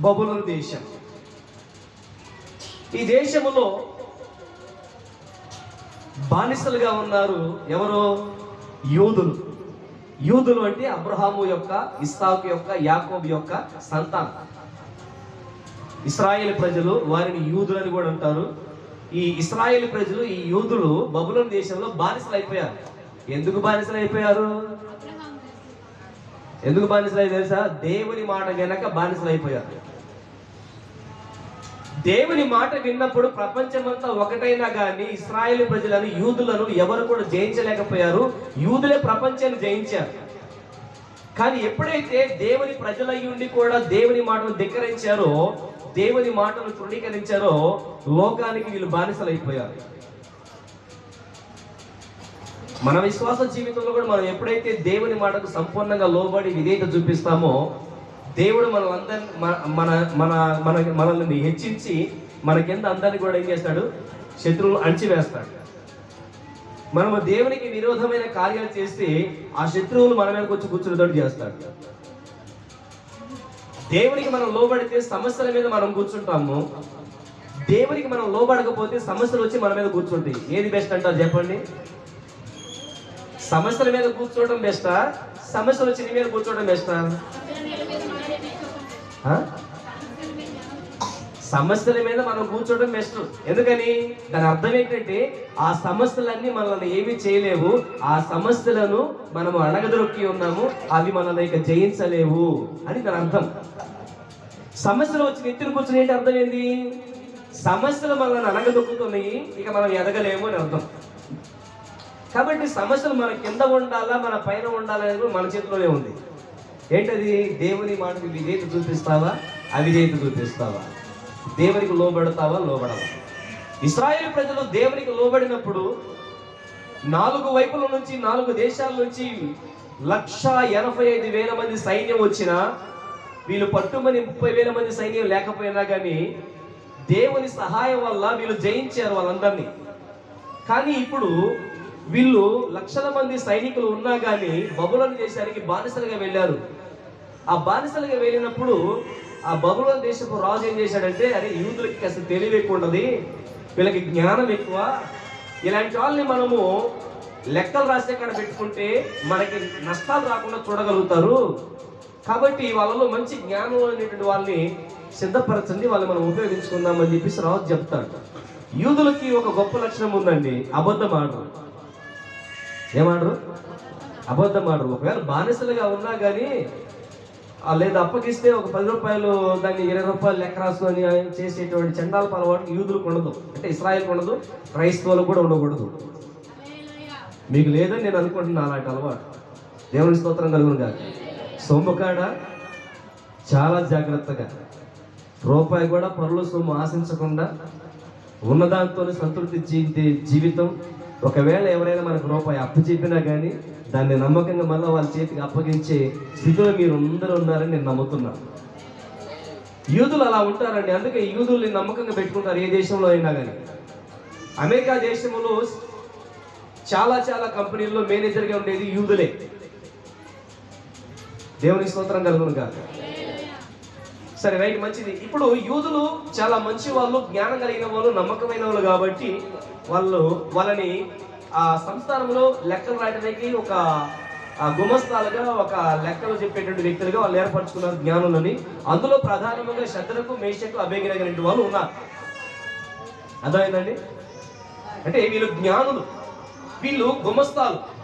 బబులన్ దేశం. ఈ దేశములో బానిసలుగా ఉన్నారు ఎవరు? యూదులు. యూదులు అంటే అబ్రహాము యొక్క ఇస్సాకు యొక్క యాకోబ్ యొక్క సంతానం. ఇస్రాయేల్ ప్రజలు వారిని యూదులు అని కూడా అంటారు. ఈ ఇస్రాయేల్ ప్రజలు ఈ యూదులు బబులన్ దేశంలో బానిసలు అయిపోయారు. ఎందుకు బానిసలు అయిపోయారు? ఎందుకు బానిసలై తెలుసా? దేవుని మాట వెనక బానిసలైపోయారు. దేవుని మాట విన్నప్పుడు ప్రపంచమంతా ఒకటైనా కానీ ఇస్రాయేల్ ప్రజలను యూదులను ఎవరు కూడా జయించలేకపోయారు. యూదులే ప్రపంచాన్ని జయించారు. కానీ ఎప్పుడైతే దేవుని ప్రజలయ్యుండి కూడా దేవుని మాటను ధిక్కరించారో దేవుని మాటను తృణీకరించారో లోకానికి వీళ్ళు బానిసలైపోయారు. మన విశ్వాస జీవితంలో కూడా మనం ఎప్పుడైతే దేవుని మాటకు సంపూర్ణంగా లోబడి విధేయత చూపిస్తామో దేవుడు మన అందరిని మన మన మన మనల్ని హెచ్చించి మన కింద అందరిని కూడా ఏం చేస్తాడు? శత్రువులు అణిచివేస్తాడు. మనము దేవునికి విరోధమైన కార్యాలు చేస్తే ఆ శత్రువులు మన మీదకి వచ్చి కూర్చునేటట్టు చేస్తాడు. దేవునికి మనం లోబడితే సమస్యల మీద మనం కూర్చుంటాము. దేవునికి మనం లోబడకపోతే సమస్యలు వచ్చి మన మీద కూర్చుంటాయి. ఏది బెస్ట్ అంటారు చెప్పండి? సమస్యల మీద కూర్చోవడం బెస్టా? సమస్యలు వచ్చిన మీద కూర్చోవడం బెస్టా? ఆ? సమస్యల మీద మనం కూర్చోవడం బెస్ట్. ఎందుకని? దాని అర్థం ఏంటంటే ఆ సమస్యలన్నీ మనల్ని ఏమీ చేయలేవు. ఆ సమస్యలను మనము అడగదొక్కి ఉన్నాము. అవి మనల్ని ఇక జయించలేవు అని దాని అర్థం. సమస్యలు వచ్చి ఎత్తున కూర్చుని ఏంటి అర్థం ఏంది? సమస్యలు మనల్ని అణగదొక్కుతున్నాయి. ఇక మనం ఎదగలేము అని అర్థం. కాబట్టి సమస్యలు మన కింద ఉండాలా మన పైన ఉండాలనేది కూడా మన చేతిలోనే ఉంది. ఏంటది? దేవుని మాటకి విధేయత చూపిస్తావా? అవిధేయత చూపిస్తావా? దేవునికి లోబడతావా? లోబడవా? ఇస్రాయేల్ ప్రజలు దేవునికి లోబడినప్పుడు నాలుగు వైపుల నుంచి నాలుగు దేశాల నుంచి లక్ష ఎనభై ఐదు వేల మంది సైన్యం వచ్చినా వీళ్ళు పట్టుమని ముప్పై వేల మంది సైన్యం లేకపోయినా కానీ దేవుని సహాయం వల్ల వీళ్ళు జయించారు వాళ్ళందరినీ. కానీ ఇప్పుడు వీళ్ళు లక్షల మంది సైనికులు ఉన్నా కానీ బబులోని దేశానికి బానిసలుగా వెళ్ళారు. ఆ బానిసలుగా వెళ్ళినప్పుడు ఆ బబులోని దేశపు రాజు ఏం చేశాడంటే అరే యూదులకి కాస్త తెలివి ఎక్కువ ఉండదు వీళ్ళకి జ్ఞానం ఎక్కువ. ఇలాంటి వాళ్ళని మనము లెక్కలు రాసే కాడ పెట్టుకుంటే మనకి నష్టాలు రాకుండా చూడగలుగుతారు. కాబట్టి వాళ్ళలో మంచి జ్ఞానం అనేటువంటి వాళ్ళని సిద్ధపరచండి వాళ్ళు మనం ఉపయోగించుకుందామని చెప్పేసి రాజు చెప్తాడు. యూదులకి ఒక గొప్ప లక్షణం ఉందండి అబద్ధం ఆడడం. ఏమాడరు అబద్ధం ఆడరు. ఒకవేళ బానిసలుగా ఉన్నా కానీ లేదా అప్పగిస్తే ఒక పది రూపాయలు దాన్ని ఇరవై రూపాయలు లెక్క రాసుకొని చేసేటువంటి చండాల అలవాటు యూదులకు ఉండదు. అంటే ఇస్రాయల్కి ఉండదు క్రైస్తవులకు కూడా ఉండకూడదు. మీకు లేదని నేను అనుకుంటున్నాను అలాంటి అలవాటు. దేవుని స్తోత్రం కలుగును కాదు సొమ్ము కాడ చాలా జాగ్రత్తగా. రూపాయి కూడా పరుల సొమ్ము ఆశించకుండా ఉన్నదాంతో సంతృప్తి జీవితే జీవితం ఒకవేళ ఎవరైనా మనకు రూపాయి అప్పు చెప్పినా కానీ దాన్ని నమ్మకంగా మళ్ళీ వాళ్ళ చేతికి అప్పగించే స్థితిలో మీరు అందరూ ఉన్నారని నేను నమ్ముతున్నాను యూదులు అలా ఉంటారండి. అందుకే యూదుల్ని నమ్మకంగా పెట్టుకుంటారు ఏ దేశంలో అయినా కానీ అమెరికా దేశంలో చాలా చాలా కంపెనీల్లో మేనేజర్గా ఉండేది యూదులే. దేవుని స్తోత్రం కలుగును కాదు సరే రైట్ మంచిది. ఇప్పుడు యూదులు చాలా మంచి వాళ్ళు జ్ఞానం కలిగిన వాళ్ళు నమ్మకమైన వాళ్ళు కాబట్టి వాళ్ళు వాళ్ళని ఆ సంస్థానంలో లెక్కలు రాయడానికి ఒక గుమస్తాలుగా ఒక లెక్కలు చెప్పేటువంటి వ్యక్తులుగా వాళ్ళు ఏర్పరచుకున్నారు జ్ఞానులని. అందులో ప్రధానంగా శత్రుకు మేషకు అభేగినటువంటి వాళ్ళు ఉన్నారు. అర్థమైందండి? అంటే వీళ్ళు జ్ఞానులు. వీళ్ళు గుమస్తాలు.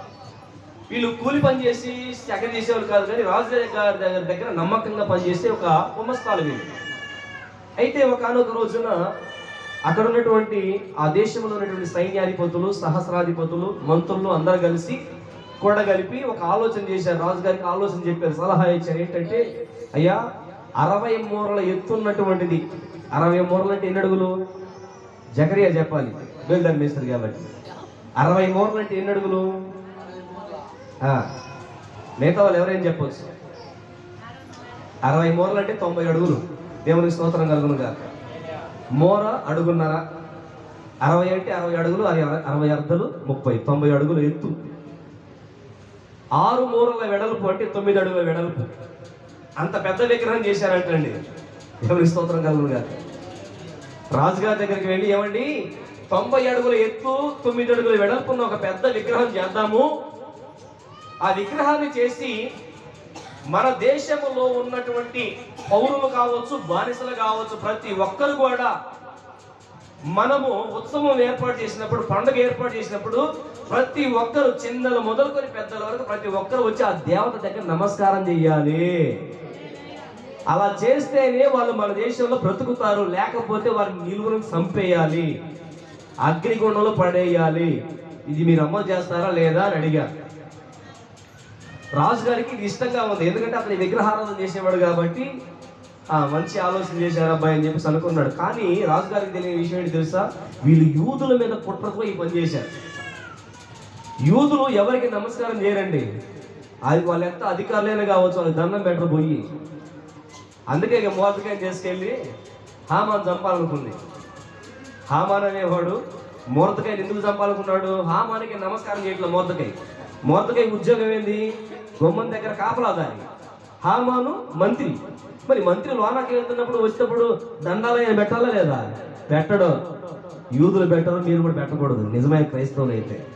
వీళ్ళు కూలి పని చేసి సెగ చేసేవాళ్ళు కాదు కానీ రాజు గారి దగ్గర దగ్గర నమ్మకంగా పనిచేసే ఒక గుమస్తాలు వీళ్ళు. అయితే ఒకనొక రోజున అక్కడ ఉన్నటువంటి ఆ దేశంలో ఉన్నటువంటి సైన్యాధిపతులు సహస్రాధిపతులు మంత్రులు అందరు కలిసి కూడగలిపి ఒక ఆలోచన చేశారు. రాజుగారికి ఆలోచన చెప్పారు. సలహా ఇచ్చారు. ఏంటంటే అయ్యా అరవై మూరల ఎత్తున్నటువంటిది అరవై మూరలు అంటే ఎన్ని అడుగులు? జకరియా చెప్పాలి. బేల్దాన్ మేస్తారు కాబట్టి అరవై మూరలు అంటే ఎన్ని అడుగులు? మిగతా వాళ్ళు ఎవరైనా చెప్పొచ్చు. అరవై మూరలు అంటే తొంభై అడుగులు. దేవునికి స్తోత్రం కలుగును కాక మోర అడుగున్నర. అరవై అంటే అరవై అడుగులు అది అరవై అర్ధలు ముప్పై తొంభై అడుగులు ఎత్తు. ఆరు మూరల వెడల్పు అంటే తొమ్మిది అడుగుల వెడల్పు. అంత పెద్ద విగ్రహం చేశారంటండి. దేవుని స్తోత్రం కలుగును కాక రాజుగారి దగ్గరికి వెళ్ళి ఏమండి? తొంభై అడుగుల ఎత్తు తొమ్మిది అడుగుల వెడల్పున్న ఒక పెద్ద విగ్రహం చేద్దాము. ఆ విగ్రహాన్ని చేసి మన దేశంలో ఉన్నటువంటి పౌరులు కావచ్చు బానిసలు కావచ్చు ప్రతి ఒక్కరు కూడా మనము ఉత్సవం ఏర్పాటు చేసినప్పుడు పండుగ ఏర్పాటు చేసినప్పుడు ప్రతి ఒక్కరు చిన్నలు మొదలుకొని పెద్దల వరకు ప్రతి ఒక్కరు వచ్చి ఆ దేవత దగ్గర నమస్కారం చేయాలి అలా చేస్తేనే వాళ్ళు మన దేశంలో బ్రతుకుతారు లేకపోతే వారిని నిలువులను చంపేయాలి అగ్నిగుండంలో పడేయాలి. ఇది మీరు అమలు చేస్తారా లేదా అని అడిగారు. రాజుగారికి ఇది ఇష్టంగా ఉంది. ఎందుకంటే అతని విగ్రహారాధన చేసేవాడు కాబట్టి ఆ మంచి ఆలోచన చేశారు అబ్బాయి అని చెప్పేసి అనుకున్నాడు. కానీ రాజుగారికి తెలియని విషయం ఏంటి తెలుసా? వీళ్ళు యూదుల మీద కుట్రతో ఈ పని చేశారు. యూదులు ఎవరికి నమస్కారం చేయరండి? అది వాళ్ళు ఎంత అధికారులైనా కావచ్చు వాళ్ళకి దండం పెట్టరు పోయి. అందుకే ఇక మోతకాయ తీసుకెళ్ళి హామాన్ చంపాలనుకుంది. హామాన్ అనేవాడు మూర్తకాయని ఎందుకు చంపాలనుకున్నాడు? హామానికి నమస్కారం చేయట్లేదు మూర్తకాయ. మూర్తకాయ ఉద్యోగం ఏంది? గుమ్మం దగ్గర కాపలాదారి హామాను మంత్రి. మరి మంత్రి లోనాకి వెళ్తున్నప్పుడు వచ్చినప్పుడు దండాలయం పెట్టాలా లేదా? పెట్టడు. యూదులు పెట్టరు మీరు కూడా పెట్టకూడదు. నిజమైన క్రైస్తవులు అయితే.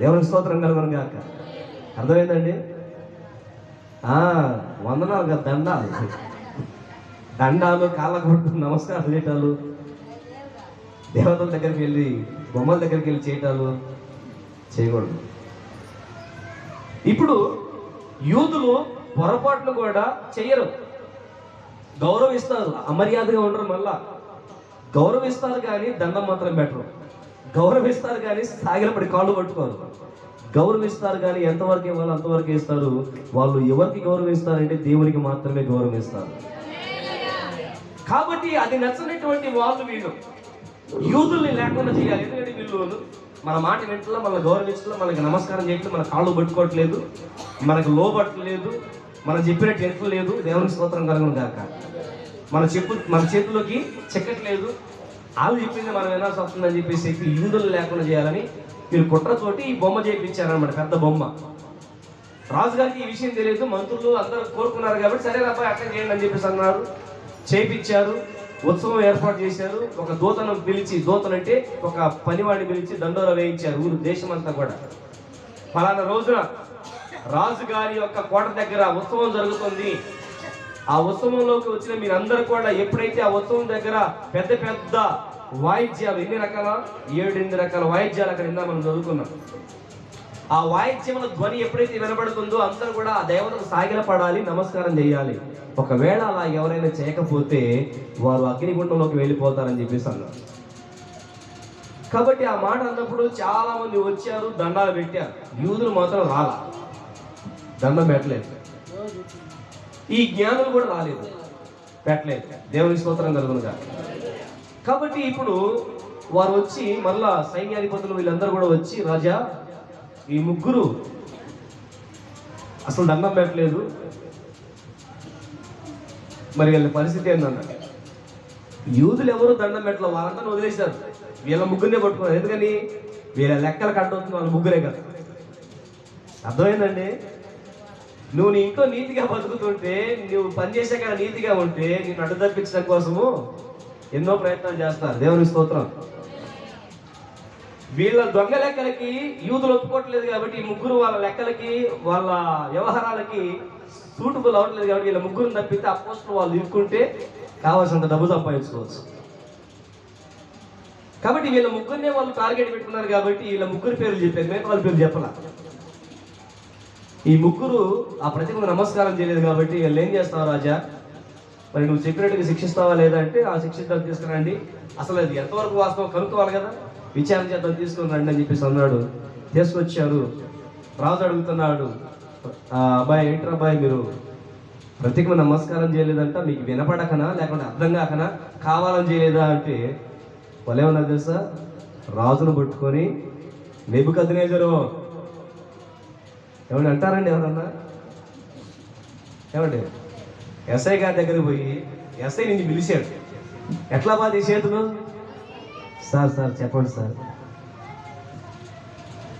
దేవుని స్తోత్రం కలగను కాక అర్థమైందండి? వందనాలు కదా దండాలు. దండాలు కాళ్ళ కొట్టు నమస్కారం చేయటాలు. దేవతల దగ్గరికి వెళ్ళి బొమ్మల దగ్గరికి వెళ్ళి చేయటాలు చేయకూడదు. ఇప్పుడు యూదులు పొరపాట్లు కూడా చెయ్యరు. గౌరవిస్తారు. అమర్యాదగా ఉండరు మళ్ళా. గౌరవిస్తారు కానీ దండం మాత్రం పెట్టరు. గౌరవిస్తారు కానీ సాగిలపడి కాళ్ళు పట్టుకోరు. గౌరవిస్తారు కానీ ఎంతవరకు ఇవ్వాలో అంతవరకు ఇస్తారు. వాళ్ళు ఎవరికి గౌరవిస్తారంటే దేవునికి మాత్రమే గౌరవిస్తారు. కాబట్టి అది నచ్చనటువంటి వాళ్ళు వీళ్ళు. యూదుల్ని లేకుండా చేయాలి. ఎందుకంటే వీళ్ళు మన మాట వింటలో మన గౌరవించడం మనకి నమస్కారం చేయట్లేదు మన కాళ్ళు పట్టుకోవట్లేదు మనకు లోబట్టలేదు మనం చెప్పినట్టు ఎక్కలేదు దేవుని స్తోత్రం కలుగును కాక మన చెప్పు మన చేతుల్లోకి చెక్కట్లేదు. వాళ్ళు చెప్పింది మనం వినాల్సి వస్తుందని చెప్పేసి చెప్పి యూదులు లేకుండా చేయాలని వీళ్ళు కుట్రతోటి ఈ బొమ్మ చేయించారనమాట పెద్ద బొమ్మ. రాజుగారికి ఈ విషయం తెలియదు మంత్రులు అందరూ కోరుకున్నారు కాబట్టి సరే అబ్బాయి అట్లా చేయండి అని చెప్పేసి అన్నారు. చేయించారు. ఉత్సవం ఏర్పాటు చేశారు. ఒక దూతను పిలిచి దూతను అంటే ఒక పనివాడిని పిలిచి దండోర వేయించారు ఊరు దేశమంతా కూడా. ఫలానా రోజున రాజుగారి యొక్క కోట దగ్గర ఉత్సవం జరుగుతుంది. ఆ ఉత్సవంలోకి వచ్చిన మీరందరూ కూడా ఎప్పుడైతే ఆ ఉత్సవం దగ్గర పెద్ద పెద్ద వాయిద్యాలు ఎన్ని రకాల? ఏడు ఎనిమిది రకాల వాయిద్యాలు అక్కడ ఇందా మనం చదువుకున్నాం. ఆ వాయిద్యముల ధ్వని ఎప్పుడైతే వినబడుతుందో అందరూ కూడా ఆ దేవతకు సాగిల పడాలి నమస్కారం చేయాలి. ఒకవేళ అలా ఎవరైనా చేయకపోతే వారు అగ్నిగుండంలోకి వెళ్ళిపోతారని చెప్పేసి అన్నారు. కాబట్టి ఆ మాట అన్నప్పుడు చాలా మంది వచ్చారు దండాలు పెట్టారు. యూదులు మాత్రం రాలా. దండం పెట్టలేదు. ఈ జ్ఞానులు కూడా రాలేదు. పెట్టలేదు. దేవుని స్తోత్రం కలుగునుగా. కాబట్టి ఇప్పుడు వారు వచ్చి మళ్ళా సైన్యాధిపతులు వీళ్ళందరూ కూడా వచ్చి రాజా ఈ ముగ్గురు అసలు దండం పెట్టలేదు. మరి వీళ్ళ పరిస్థితి ఏంటన్నారు యూదులు ఎవరు దండం పెట్టలేదు వాళ్ళంతా వదిలేశారు. వీళ్ళ ముగ్గురినే పట్టుకున్నారు. ఎందుకని? వీళ్ళ లెక్కలు కట్టవుతుంది వాళ్ళ ముగ్గురే కదా. అర్థమైందండి? నువ్వు నీ ఇంట్లో నీతిగా బతుకుతుంటే నువ్వు పని నీతిగా ఉంటే నేను అడ్డు తప్పించడం కోసము ఎన్నో ప్రయత్నాలు చేస్తారు. దేవుని స్తోత్రం. వీళ్ళ దొంగ లెక్కలకి యూదులు ఒప్పుకోవట్లేదు కాబట్టి ఈ ముగ్గురు వాళ్ళ లెక్కలకి వాళ్ళ వ్యవహారాలకి సూటబుల్ అవ్వట్లేదు కాబట్టి వీళ్ళ ముగ్గురు తప్పితే ఆ పోస్టులు వాళ్ళు ఇరుక్కుంటే కావాల్సినంత డబ్బు సంపాదించుకోవచ్చు. కాబట్టి వీళ్ళ ముగ్గురినే వాళ్ళు టార్గెట్ పెట్టుకున్నారు కాబట్టి వీళ్ళ ముగ్గురు పేర్లు చెప్పారు. మేము వాళ్ళ పేరు చెప్పాల. ఈ ముగ్గురు ఆ ప్రతిమకు నమస్కారం చేయలేదు కాబట్టి వీళ్ళు ఏం చేస్తావు రాజా? మరి నువ్వు చెప్పినట్టుగా శిక్షిస్తావా లేదా అంటే ఆ శిక్షిస్తాను తీసుకురండి. అసలు అది ఎంతవరకు వాస్తవం కనుక్కోవాలి కదా. విచారణ చేద్దాం తీసుకుని రండి అని చెప్పేసి అన్నాడు. తీసుకొచ్చారు. రాజు అడుగుతున్నాడు అబ్బాయి ఏంటర్ అబ్బాయి మీరు? ప్రతికి నమస్కారం చేయలేదంట మీకు వినపడకనా? లేకుంటే అర్థం కాకనా? కావాలని చేయలేదా? అంటే వాళ్ళు ఏమన్నారు తెలుసా? రాజును పట్టుకొని నెబుకద్నేజరు ఏమండి అంటారండి ఎవరన్నా? ఏమండి? ఎస్ఐ గారి దగ్గరికి పోయి ఎస్ఐ నుంచి పిలిచాడు. ఎట్లా బాధ ఈ చేతులు? సార్ సార్ చెప్పండి సార్.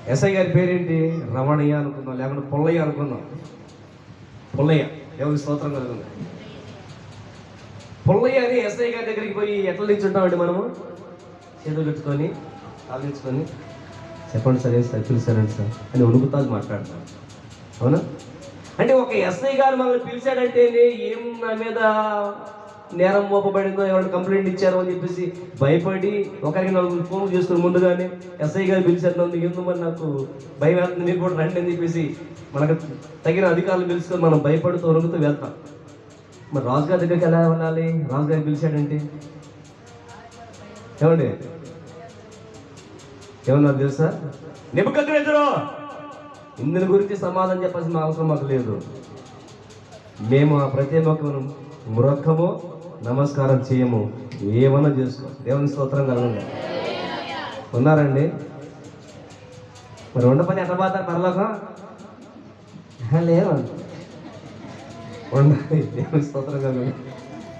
ఎస్ఐ గారి పేరేంటి? రమణయ్య అనుకుందాం లేకుంటే పుల్లయ్య అనుకుందాం. పుల్లయ్య ఎవరి స్తోత్రం కలుగుతుంది. పుల్లయ్య అని ఎస్ఐ గారి దగ్గరికి పోయి ఎట్లా నిల్చుంటామండి మనము? చేతులు పెట్టుకొని ఆలోచించుకొని చెప్పండి సార్ ఏం సార్ పిలిచారండి సార్? అని ఉనుకుతాలు మాట్లాడతాను అవునా? అంటే ఒక ఎస్ఐ గారు మనల్ని పిలిచాడంటే ఏం నా మీద నేరం మోపబడిందో ఎవరైనా కంప్లైంట్ ఇచ్చారో అని చెప్పేసి భయపడి ఒకరికి నలుగురు ఫోన్ చేసుకుని ముందుగానే. ఎస్ఐ గారు పిలిచారు నన్ను ఎందుకు మరి నాకు భయం వేస్తుంది? మీరు కూడా రండి అని చెప్పేసి మనకు తగిన అధికారులు పిలుచుకొని మనం భయపడుతూ వణుకుతూ వెళ్తాం. మరి రాజుగారి దగ్గరికి ఎలా వెళ్ళాలి? రాజుగారు పిలిచాడంటే? ఏమండి? ఏమన్నా తెలుసా? నిపుకద్రెదురు ఇందుని గురించి సమాధానం చెప్పాల్సిన అవసరం మాకు లేదు. మేము ఆ ప్రతి ఒక్కరు మురక్కము నమస్కారం చేయము. ఏమన్నా చేసుకో. దేవుని స్తోత్రం కలగండి. ఉన్నారండి? మరి ఉండ పని ఎట్లా పోతారు పరలోకం? లేదు ఉండాలి. దేవుని స్తోత్రం కలగండి.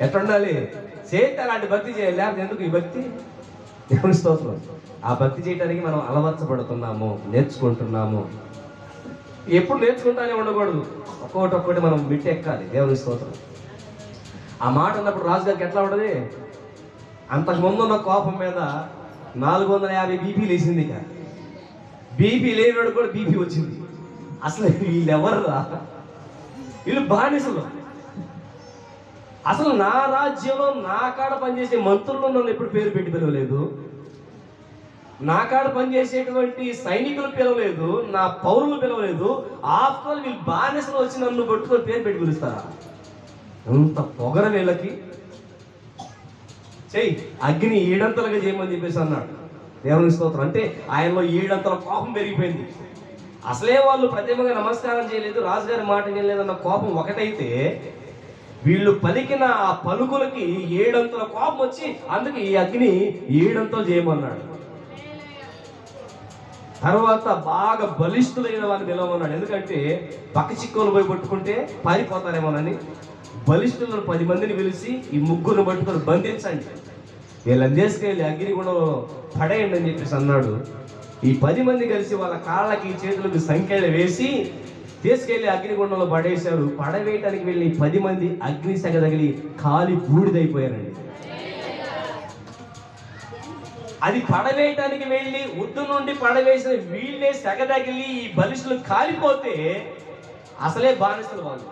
ఎట్లా ఉండాలి చేస్తే అలాంటి భక్తి చేయాలి. లేకపోతే ఎందుకు ఈ భక్తి? దేవుని స్తోత్రం. ఆ భక్తి చేయడానికి మనం అలవర్చబడుతున్నాము. నేర్చుకుంటున్నాము. ఎప్పుడు నేర్చుకుంటానే ఉండకూడదు. ఒక్కొక్కటి ఒక్కటి మనం మిట్టెక్కాలి. దేవుని స్తోత్రం. ఆ మాట అన్నప్పుడు రాజుగారికి ఎట్లా ఉండదు అంతకుముందు ఉన్న కోపం మీద నాలుగు వందల యాభై బీపీ లేచింది ఇక. బీపీ లేనివాడు కూడా బీపీ వచ్చింది. అసలు వీళ్ళు ఎవర్రా వీళ్ళు బానిసలు. అసలు నా రాజ్యంలో నా కాడ పనిచేసే మంత్రులు నన్ను ఎప్పుడు పేరు పెట్టి పిలవలేదు. నా కాడ పనిచేసేటువంటి సైనికులు పిలవలేదు. నా పౌరులు పిలవలేదు. ఆఫ్టర్ వీళ్ళు బానిసలు వచ్చి నన్ను కొట్టుకొని పేరు పెట్టి పిలుస్తారా? అంత పొగర వీళ్ళకి చెయ్యి అగ్ని ఏడంతలుగా చేయమని చెప్పేసి అన్నాడు. దేవుని స్తోత్రం. అంటే ఆయనలో ఏడంతల కోపం పెరిగిపోయింది. అసలే వాళ్ళు ప్రతిభగా నమస్కారం చేయలేదు రాజుగారి మాట వినలేదన్న కోపం ఒకటైతే వీళ్ళు పలికిన ఆ పలుకులకి ఏడంతల కోపం వచ్చి అందుకే ఈ అగ్ని ఏడంతలు చేయమన్నాడు. తర్వాత బాగా బలిష్ఠులైన వారిని పిలవమన్నాడు. ఎందుకంటే పక్క చిక్కులు పోయి పట్టుకుంటే పారిపోతారేమోనని. బలిష్ఠులను పది మందిని పిలిచి ఈ ముగ్గురు పట్టుకొని బంధించండి. వీళ్ళని తీసుకెళ్ళి అగ్నిగుండంలో పడేయండి అని చెప్పేసి అన్నాడు. ఈ పది మంది కలిసి వాళ్ళ కాళ్ళకి చేతులకు సంఖ్యలు వేసి తీసుకెళ్ళి అగ్నిగుండంలో పడేశారు. పడవేయటానికి వెళ్ళి పది మంది అగ్ని సెగ తగిలి కాలి బూడిదైపోయారండి. అది పడవేయటానికి వెళ్ళి ఉద్దు నుండి పడవేసిన వీళ్ళే సెగ తగిలి ఈ బలిష్ఠులు కాలిపోతే అసలే బానిసలు వాళ్ళు.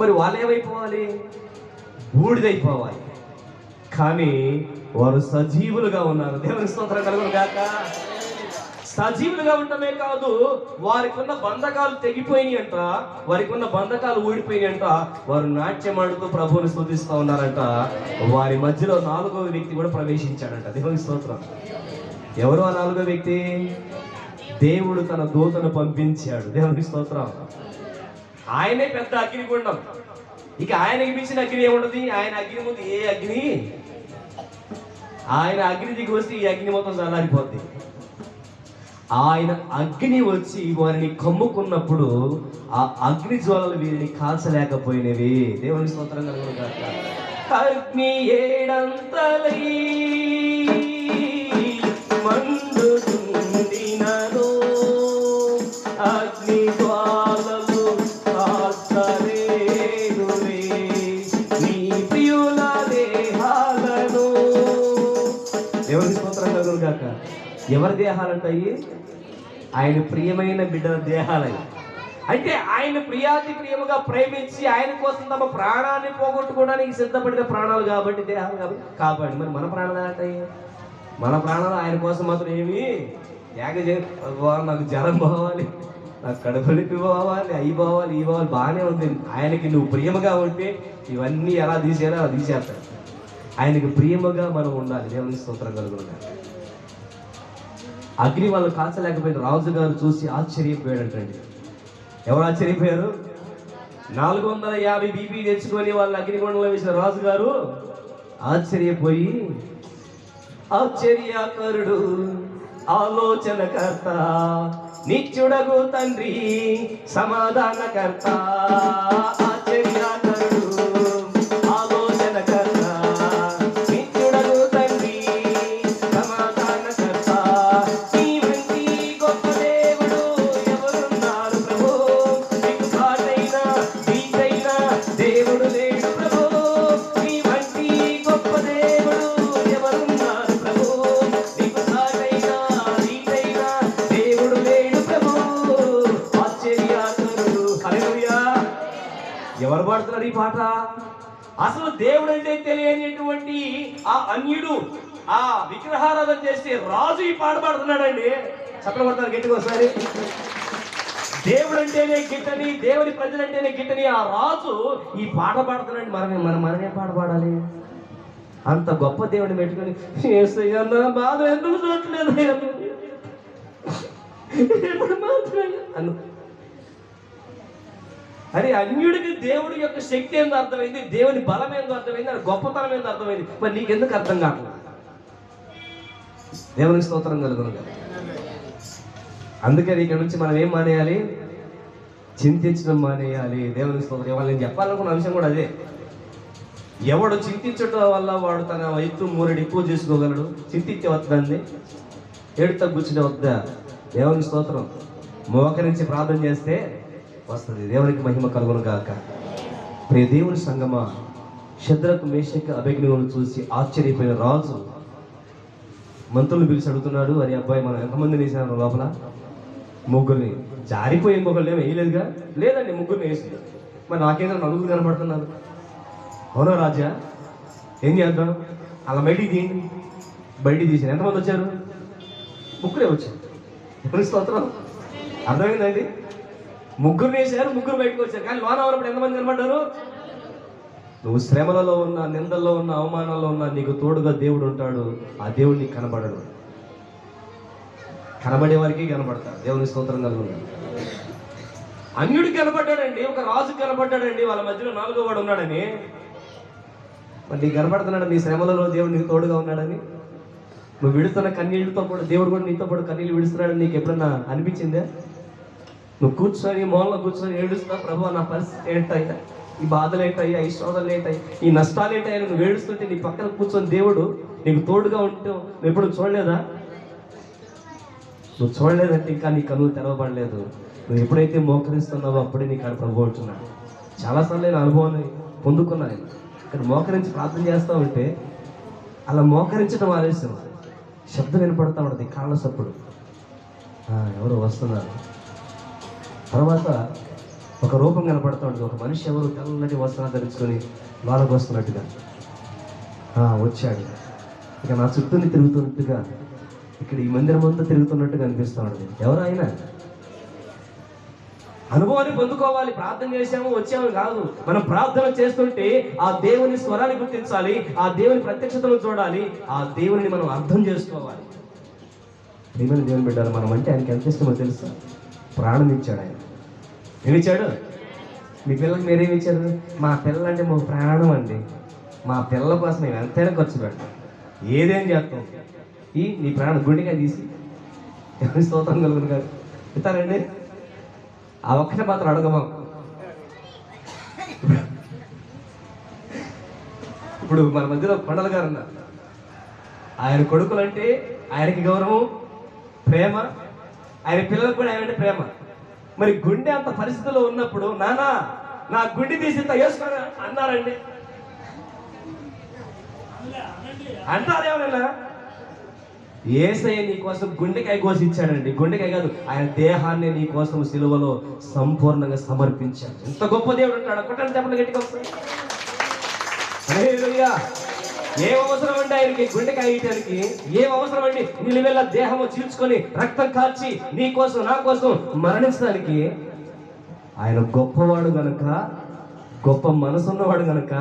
మరి వాళ్ళు ఏమైపోవాలి? బూడిదైపోవాలి. కానీ వారు సజీవులుగా ఉన్నారు. దేవుని స్తోత్రం కలుగును కాక సజీవులుగా ఉండటమే కాదు వారికి ఉన్న బంధకాలు తెగిపోయినాయి అంట వారికి ఉన్న బంధకాలు ఊడిపోయినాయి అంట వారు నాట్యం ఆడుతూ ప్రభువుని స్థుతిస్తూ ఉన్నారంట. వారి మధ్యలో నాలుగో వ్యక్తి కూడా ప్రవేశించాడంట. దేవుని స్తోత్రం. ఎవరు ఆ నాలుగో వ్యక్తి? దేవుడు తన దూతను పంపించాడు. దేవుని స్తోత్రం. ఆయనే పెద్ద అగ్నిగుండం. ఇక ఆయనకి మించిన అగ్ని ఏముండదు ఆయన అగ్ని ముందు ఏ అగ్ని? ఆయన అగ్ని దిగి వస్తే ఈ అగ్ని మొత్తం చల్లారిపోద్ది. ఆయన అగ్ని వచ్చి వారిని కమ్ముకున్నప్పుడు ఆ అగ్ని జ్వాలలు వీరిని కాల్చలేకపోయినవి. దేవుని స్తోత్రం కనుక అగ్ని ఏడంతలై మండుతుండినను దేవుని స్తోత్రం కలుగును కాక ఎవరి దేహాలంటాయి ఆయన ప్రియమైన బిడ్డల దేహాలయ్యి అంటే ఆయన ప్రియాతి ప్రియముగా ప్రేమించి ఆయన కోసం తమ ప్రాణాన్ని పోగొట్టుకోవడానికి సిద్ధపడిన ప్రాణాలు కాబట్టి దేహాలు కాబట్టి కాబట్టి మరి మన ప్రాణాలు ఏంటాయి మన ప్రాణాలు ఆయన కోసం మాత్రం ఏమి యాగ చే నాకు జ్వరం పోవాలి నాకు కడుపు నొప్పి పోవాలి అవి పోవాలి ఈ పోవాలి బాగానే ఉంది. ఆయనకి నువ్వు ప్రియముగా ఉంటే ఇవన్నీ ఎలా తీసేయాలో అలా తీసేస్తాడు. ఆయనకు ప్రియముగా మనం ఉండాలి. దేవుని స్తోత్రం కలుగుతున్నాం అగ్ని వాళ్ళు కాల్చలేకపోయిన రాజుగారు చూసి ఆశ్చర్యపోయాడంటండి ఎవరు ఆశ్చర్యపోయారు? నాలుగు వందల యాభై బీపీ తెచ్చుకొని వాళ్ళు అగ్నిగుండంలో వేసిన రాజుగారు ఆశ్చర్యపోయి ఆశ్చర్యకరుడు ఆలోచనకర్త నిత్యుడగు తండ్రి సమాధానకర్త ఆశ్చర్యకరుడు. ఆ విగ్రహారాధన చేస్తే రాజు ఈ పాట పాడుతున్నాడండి. చెప్పలు కొడతారు గట్టిగా ఒకసారి. దేవుడు అంటేనే గిట్టని దేవుని ప్రజలంటేనే గిట్టని ఆ రాజు ఈ పాట పాడుతున్నాడు మనమే మనం మనమే పాట పాడాలి? అంత గొప్ప దేవుడిని పెట్టుకొని బాధ ఎందుకు చూడట్లేదు? ఎప్పుడు మాత్రమే అరే అన్యుడికి దేవుడి యొక్క శక్తి ఏందో అర్థమైంది దేవుని బలం ఏందో అర్థమైంది అది గొప్పతనం ఏందో అర్థమైంది. మరి నీకెందుకు అర్థం కావట్లేదు? దేవుని స్తోత్రం కలుగును. కదా అందుకని ఇక్కడ నుంచి మనం ఏం మానేయాలి? చింతించడం మానేయాలి. దేవుని స్తోత్రం. ఇవాళ నేను చెప్పాలనుకున్న అంశం కూడా అదే. ఎవడు చింతించడం వల్ల వాడు తన ఎత్తు మూరెడు ఎక్కువ చేసుకోగలడు? చింతించే వద్దండి ఏడు కూర్చునే వద్దా? దేవుని స్తోత్రం. మోకరించి ప్రార్థన చేస్తే వస్తుంది. దేవునికి మహిమ కలుగును గాక. ప్రియ దేవుని సంగమా శద్రకు మేషకు అభిజ్ఞలను చూసి ఆశ్చర్యపోయిన రాజు మంత్రులు పిలిచి అడుగుతున్నాడు అరే అబ్బాయి మనం ఎంతమందిని వేసినారు లోపల? ముగ్గురిని. జారిపోయే ముగ్గురు ఏమి వేయలేదుగా? లేదండి ముగ్గురిని వేసి. మరి నాకేంద్ర నలుగురు కనబడుతున్నారు అవునా రాజా? ఏం చేద్దాం? అలా బయటికి తీయండి. బయటికి తీసాను ఎంతమంది వచ్చారు? ముగ్గురే వచ్చారు. ఎవరి స్తోత్రం? అర్థమైందండి ముగ్గురు వేశారు ముగ్గురు బయటకు వచ్చారు. కానీ లోన ఉన్నప్పుడు ఎంతమంది కనబడ్డారు? నువ్వు శ్రమలలో ఉన్న నిందల్లో ఉన్న అవమానాల్లో ఉన్న నీకు తోడుగా దేవుడు ఉంటాడు. ఆ దేవుడు నీకు కనబడడు. కనబడే వారికి కనబడతాడు. దేవుని స్తోత్రం కలుగుతుంది. అన్యుడు కనబడ్డాడండి ఒక రాజు కనబడ్డాడండి వాళ్ళ మధ్యలో నాలుగో వాడు ఉన్నాడని. మరి నీకు కనబడుతున్నాడు? నీ శ్రమలలో దేవుడు నీకు తోడుగా ఉన్నాడని. నువ్వు విడుతున్న కన్నీళ్ళతో కూడా దేవుడు కూడా నీతో పాటు కన్నీళ్ళు విడుస్తున్నాడని నీకు ఎప్పుడన్నా అనిపించిందా? నువ్వు కూర్చొని మూలలో కూర్చొని ఏడుస్తా ప్రభు నా పరిస్థితి ఏంటయ్యా? ఈ బాధలు ఏంటయ్యా? ఈ శోధనలు ఏంటయ్యా? ఈ నష్టాలు ఏంటయ్యా? నువ్వు ఏడుస్తుంటే నీ పక్కన కూర్చొని దేవుడు నీకు తోడుగా ఉంటే నువ్వు ఎప్పుడు చూడలేదా? నువ్వు చూడలేదంటే ఇంకా నీ కన్నులు తెరవబడలేదు. నువ్వు ఎప్పుడైతే మోకరిస్తున్నావో అప్పుడే నీకు అక్కడ ప్రభు ఉంటున్నాడు చాలాసార్లు నేను అనుభవాన్ని పొందుకున్నాను. నేను. ఇక్కడ మోకరించి ప్రార్థన చేస్తూ ఉంటే అలా మోకరించడం ఆలస్యం. శబ్దం వినపడతా ఉంటుంది కాళ్ళ సప్పుడు. ఎవరో ఎవరు వస్తున్నారు. తర్వాత ఒక రూపం కనపడతా ఉంటుంది ఒక మనిషి ఎవరు తెల్లటి వస్త్రాలు ధరించుకొని లోనకు వస్తున్నట్టుగా. వచ్చాడు. ఇక నా చుట్టూని తిరుగుతున్నట్టుగా ఇక్కడ ఈ మందిరం అంతా తిరుగుతున్నట్టుగా అనిపిస్తూ ఉంటుంది. ఎవరు ఆయన? అనుభవాన్ని పొందుకోవాలి ప్రార్థన చేసాము వచ్చాము కాదు. మనం ప్రార్థన చేస్తుంటే ఆ దేవుని స్వరాన్ని గుర్తించాలి ఆ దేవుని ప్రత్యక్షతను చూడాలి ఆ దేవుని మనం అర్థం చేసుకోవాలి. ప్రియమైన దేవుని బిడ్డారు మనం అంటే ఆయనకి ఎంత ఇష్టమో తెలుసా? ప్రాణం ఇచ్చాడు ఆయన. ఏమిచ్చాడు? మీ పిల్లలకి మీరేమి ఇచ్చారు? మా పిల్లలు అంటే మా ప్రాణం అండి. మా పిల్లల కోసం మేము ఎంతైనా ఖర్చు పెడతాం. ఏదేం చేస్తాం? ఈ నీ ప్రాణం గుండెగా తీసి ఎవరి స్తోత్రం కలుగురు గారు ఇస్తారండి? ఆ ఒక్కటే మాత్రం అడగమా? ఇప్పుడు మన మధ్యలో కొండల గారు ఉన్నారు. ఆయన కొడుకులంటే ఆయనకి గౌరవం ప్రేమ. ఆయన పిల్లలకు కూడా ఆయన అంటే ప్రేమ. మరి గుండె అంత పరిస్థితిలో ఉన్నప్పుడు నానా నా గుండె తీసి ఇంత అన్నారండి. అంటారు ఎవరైనా? ఏసయ్య నీ కోసం గుండెకాయ కోసించాడండి. గుండెకాయ కాదు ఆయన దేహాన్ని నీ కోసం సిలువలో సంపూర్ణంగా సమర్పించాడు. ఎంత గొప్ప దేవుడు అంటాడు. ఒకటే చెప్పండి గట్టిగా ఏం అవసరం అండి ఆయనకి? గుండెకాయ ఇయటానికి ఏం అవసరం అండి? నిలువెల్ల దేహము చీల్చుకొని రక్తం కాల్చి నీ కోసం నా కోసం మరణించడానికి ఆయన గొప్పవాడు గనుక గొప్ప మనసున్నవాడు గనుక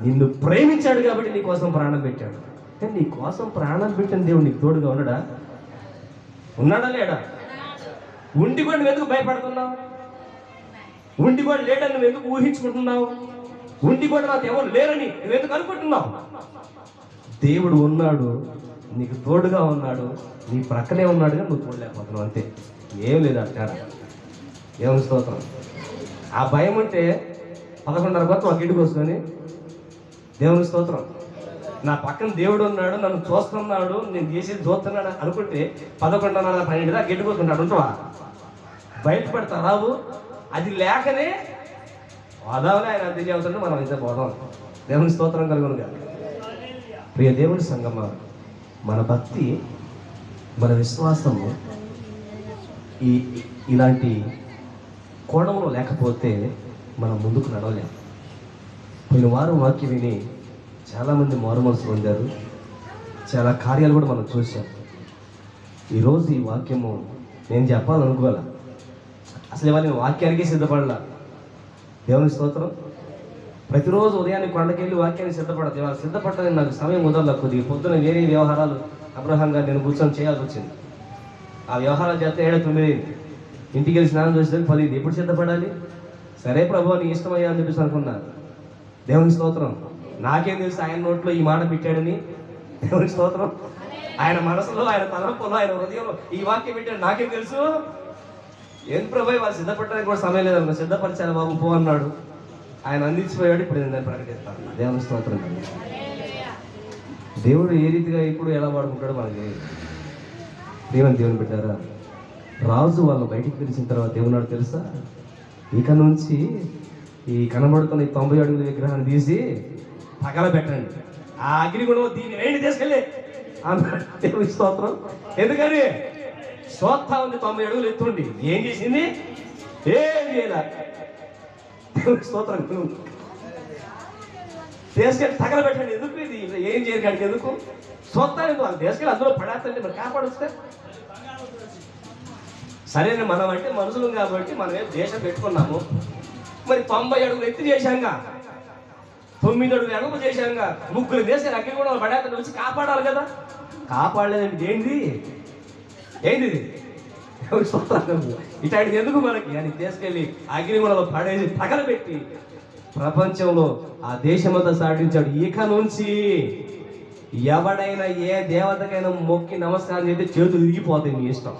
నిన్ను ప్రేమించాడు కాబట్టి నీ కోసం ప్రాణం పెట్టాడు. అంటే నీ కోసం ప్రాణం పెట్టిన దేవుడు నీకు తోడుగా ఉన్నాడా? ఉన్నాడా లేడా? ఉండి కూడా నువ్వు ఎందుకు భయపడుతున్నావు? ఉండి కూడా లేడని నువ్వు ఎందుకు ఊహించుకుంటున్నావు? ఉండి కూడా నాకు ఎవరు లేరని నువ్వు ఎందుకు అనుకుంటున్నావు? దేవుడు ఉన్నాడు నీకు తోడుగా ఉన్నాడు నీ ప్రక్కనే ఉన్నాడుగా నువ్వు చూడలేకపోతున్నావు అంతే. ఏం లేదు ఆ దేవుని ఏం స్తోత్రం. ఆ భయం ఉంటే పదకొండున్నర కొత్త ఒక ఇంటికి వస్తుంది. దేవుని స్తోత్రం. నా పక్కన దేవుడు ఉన్నాడు నన్ను చూస్తున్నాడు నేను చేసేది చూస్తున్నాడు అనుకుంటే పదకొండున్నర పన్నెండు దాకా గెట్టుకొస్తున్నాడు ఉంటావా? బయటపడతా రావు. అది లేకనే వాదావలే ఆయన అంతే చెబుతుంటే మనం ఇంత పోదాం. దేవుని స్తోత్రం కలుగును కాదు ప్రియ దేవుని సంగమ మన భక్తి మన విశ్వాసము ఈ ఇలాంటి కోణంలో లేకపోతే మనం ముందుకు నడవలేం. పోయిన వారం వాక్యం విని చాలామంది మారుమనసు పొందారు. చాలా కార్యాలు కూడా మనం చూసాం ఈరోజు ఈ వాక్యము నేను చెప్పాలనుకోవాలా? అసలు ఇవాళ నేను వాక్యానికి సిద్ధపడలా? దేవుని స్తోత్రం. ప్రతిరోజు ఉదయాన్నే కొండకెళ్ళి వాక్యాన్ని సిద్ధపడదు ఇవాళ సిద్ధపడడానికి నాకు సమయం కుదరదు కొద్దిగా. పొద్దున వేరే వ్యవహారాలు అబ్రహం గారు నేను కూర్చొని చేయాల్సి వచ్చింది. ఆ వ్యవహారాలు చేస్తే ఏడ తొమ్మిది అయింది. ఇంటికి వెళ్ళి స్నానం చేసేది పది ఎప్పుడు సిద్ధపడాలి? సరే ప్రభు నీ ఇష్టమయ్యా అని చెప్పేసి అనుకున్నా. దేవుని స్తోత్రం. నాకేం తెలుసు ఆయన నోట్లో ఈ మాట పెట్టాడని? దేవుని స్తోత్రం. ఆయన మనసులో ఆయన తలంపులో ఆయన హృదయంలో ఈ వాక్యం పెట్టాడు. నాకేం తెలుసు? ఏం ప్రభు వాళ్ళు సిద్ధపడడానికి కూడా సమయం లేదన్న సిద్ధపరిచాను బాబు పో అన్నాడు. ఆయన అందించిపోయాడు ఇప్పుడు నేను దాన్ని ప్రకటిస్తాను దేవుని స్తోత్రం దేవుడు ఏ రీతిగా ఇప్పుడు ఎలా వాడుకుంటాడో మనకి దేవుని దేవుని పెట్టారా రాజు వాళ్ళు బయటికి పిలిచిన తర్వాత ఏమన్నాడు తెలుసా? ఇక నుంచి ఈ కనబడుతున్న ఈ తొంభై అడుగుల విగ్రహాన్ని తీసి పెట్టండి. ఆ అగ్నిగుణం దీన్ని వేడి తీసుకెళ్ళి. దేవుని స్తోత్రం. ఎందుకని? స్తోత్రం ఉంది తొంభై అడుగులు ఎత్తుండి. ఏం చేసింది? ఏం చేయాలి. దేవుని స్తోత్రం తగల పెట్టండి ఎందుకు ఇది? ఏం చేయరు కాడికి? ఎందుకు? చూస్తాను ఎందుకు వాళ్ళు దేశకెళ్ళి అందులో పడేస్తండి మరి కాపాడుస్తే? సరే మనం అంటే మనుషులు కాబట్టి మనం దేశం పెట్టుకున్నాము. మరి తొంభై అడుగులు ఎత్తి చేశాంగా. తొమ్మిది అడుగులు ఎడమ చేశాంగా. ముగ్గురు దేశాలు అగ్ని కూడా పడేస్తాను వచ్చి కాపాడాలి కదా. కాపాడలేదండి ఏంది? ఏంది ఇది? స్తోత్రం. ఇట్లాంటిది ఎందుకు మనకి? అని తీసుకెళ్ళి అగ్నిగుణలో పడేసి తగలబెట్టి ప్రపంచంలో ఆ దేశమంతా సాటించాడు ఇక నుంచి ఎవడైనా ఏ దేవతకైనా మొక్కి నమస్కారం చేస్తే చేతులు విరిగిపోతాయి మీ ఇష్టం.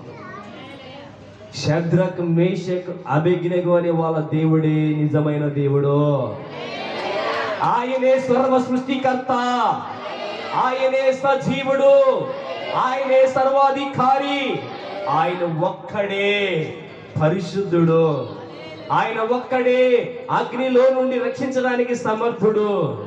శద్రక్ మేషక్ అభిజ్ఞకు అనే వాళ్ళ దేవుడే నిజమైన దేవుడు. ఆయనే సర్వ సృష్టికర్త. ఆయనే సజీవుడు. ఆయనే సర్వాధికారి. ఆయన ఒక్కడే. పరిశుద్ధుడు. ఆయన ఒక్కడే అగ్నిలో నుండి రక్షించడానికి సమర్థుడు.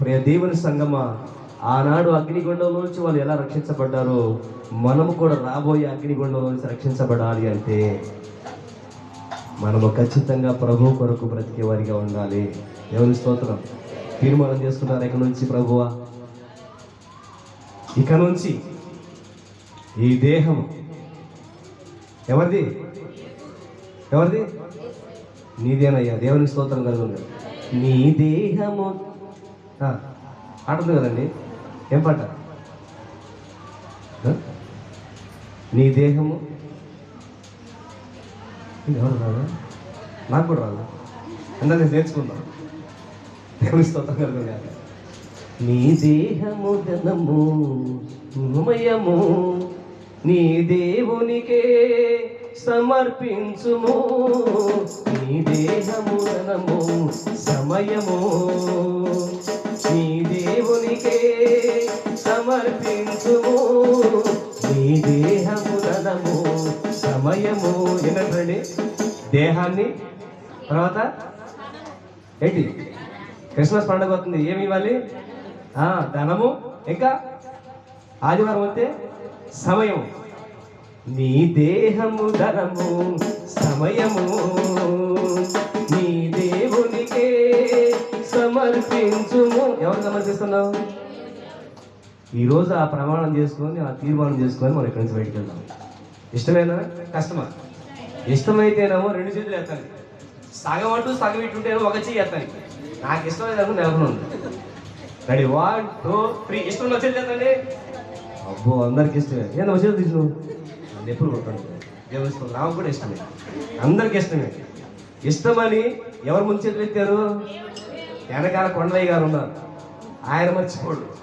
ప్రియ దేవుని సంగమా ఆనాడు అగ్నిగుండంలో నుంచి వాళ్ళు ఎలా రక్షించబడ్డారో మనము కూడా రాబోయే అగ్నిగుండంలో నుంచి రక్షించబడాలి అంటే మనము ఖచ్చితంగా ప్రభు కొరకు బ్రతికే వారిగా ఉండాలి. దేవుని స్తోత్రం. తీర్మానం చేసుకున్నారు ఇక నుంచి ప్రభువా? ఇక నుంచి ఈ దేహం ఎవరిది? ఎవరిది? నీదేనయ్యా దేవుని స్తోత్రం కలుగుంది నీ దేహము. ఆ, కదండి. ఏం పాట? నీ దేహము. ఎవరు రాదా? నాకు కూడా రాదు? అందరూ నేను నేర్చుకుందాం. దేవుని స్తోత్రం కలుగుంది నీ దేహము ధనము ఉమయము నీ దేవునికే సమర్పించుము. నీ దేహమునము సమయము. నీ దేవునికే సమర్పించుము. నీ దేహమునము సమయము. ఏంటంటే దేహాన్ని తర్వాత? ఏంటి? క్రిస్మస్ పండుగ వస్తుంది ఏమి ఇవ్వాలి? ధనము. ఇంకా ఆదివారం అయితే సమయం నీ దేహము ధరము సమయము నీ దేవునికే సమర్పించుము. ఎవరు సమర్పిస్తున్నావు ఈరోజు ఆ ప్రమాణం చేసుకొని ఆ తీర్మానం చేసుకొని మనం ఇక్కడి నుంచి బయటకు వెళ్దాం. ఇష్టమేనా? కష్టమా? ఇష్టమైతేనేమో రెండు చేతులు వేస్తాను సగం అటు సగం ఇటుంటేనో ఒక చెయ్యి వేస్తాను నాకు ఇష్టమైతే అనుకుని నెలకొని ఉంది రెడీ? One two three. ఇష్టం వచ్చేది అబ్బో అందరికి ఇష్టమే. ఏదో వచ్చేది తీసుకున్నావు అది ఎప్పుడు కొట్టాను దేవుని ఇష్టం నాకు కూడా ఇష్టమే. అందరికి ఇష్టమే. ఇష్టమని ఎవరు ముందు చేతులు ఎత్తారు వెనకాల కొండయ్య గారు ఉన్నారు. ఆయన మర్చిపోడు.